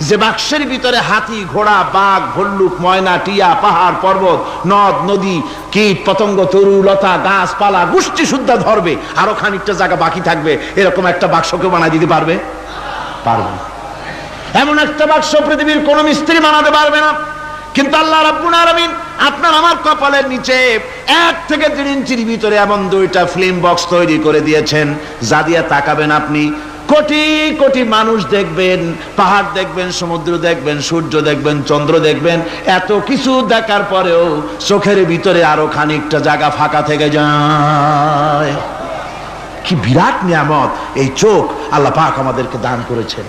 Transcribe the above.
যে বাক্সের ভিতরে হাতি, ঘোড়া, বাঘ, ভল্লুক, ময়না, টিয়া, পাহাড়, পর্বত, নদ, নদী, কীট, পতঙ্গ, তরু, লতা, গাছপালা, গোষ্ঠী শুদ্ধা ধরবে আরও খানিকটা জায়গা বাকি থাকবে। এরকম একটা বাক্স কেউ বানায় দিতে পারবে? পারবে এমন একটা বাক্স পৃথিবীর কোন মিস্ত্রি বানাতে পারবে না। কিন্তু আল্লাহ রাব্বুল আলামিন আপনার আমার কপালের নিচে এক থেকে তিন ইঞ্চির ভিতরে এমন দুইটা ফিল্ম বক্স তৈরি করে দিয়েছেন। যা দিয়ে তাকাবেন আপনি। কোটি কোটি মানুষ দেখবেন, পাহাড় দেখবেন, সমুদ্র দেখবেন, সূর্য দেখবেন, চন্দ্র দেখবেন, এত কিছু দেখার পরেও চোখের ভিতরে আরও খানিকটা জায়গা ফাঁকা থেকে যায়। কি বিরাট নিয়ামত, এই চোখ আল্লাহ পাক আমাদেরকে দান করেছেন।